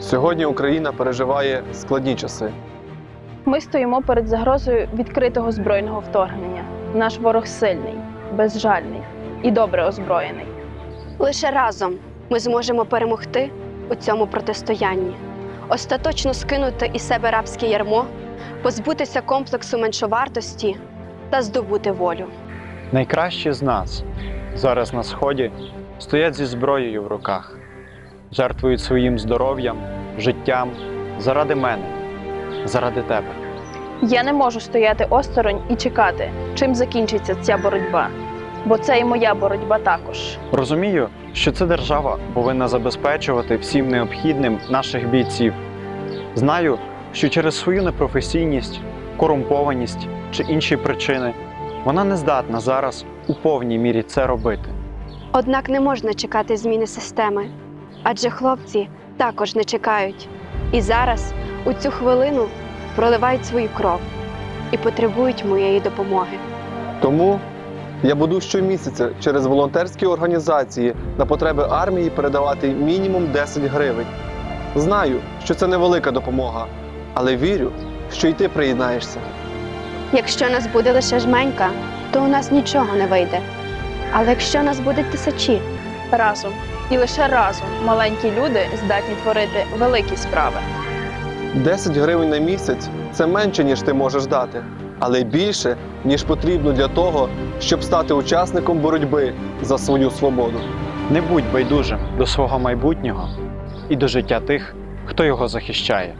Сьогодні Україна переживає складні часи. Ми стоїмо перед загрозою відкритого збройного вторгнення. Наш ворог сильний, безжальний і добре озброєний. Лише разом ми зможемо перемогти у цьому протистоянні, остаточно скинути із себе рабське ярмо, позбутися комплексу меншовартості та здобути волю. Найкращі з нас зараз на сході стоять зі зброєю в руках, жертвують своїм здоров'ям, життям заради мене, заради тебе. Я не можу стояти осторонь і чекати, чим закінчиться ця боротьба, бо це і моя боротьба також. Розумію, що це держава повинна забезпечувати всім необхідним наших бійців. Знаю, що через свою непрофесійність, корумпованість чи інші причини вона не здатна зараз у повній мірі це робити. Однак не можна чекати зміни системи, адже хлопці також не чекають. І зараз, у цю хвилину, проливають свою кров і потребують моєї допомоги. Тому я буду щомісяця через волонтерські організації на потреби армії передавати мінімум 10 гривень. Знаю, що це невелика допомога, але вірю, що й ти приєднаєшся. Якщо нас буде лише жменька, то у нас нічого не вийде. Але якщо нас буде тисячі, Разом і лише разом маленькі люди здатні творити великі справи. 10 гривень на місяць це менше, ніж ти можеш дати, але більше, ніж потрібно для того, щоб стати учасником боротьби за свою свободу. Не будь байдужим до свого майбутнього і до життя тих, хто його захищає.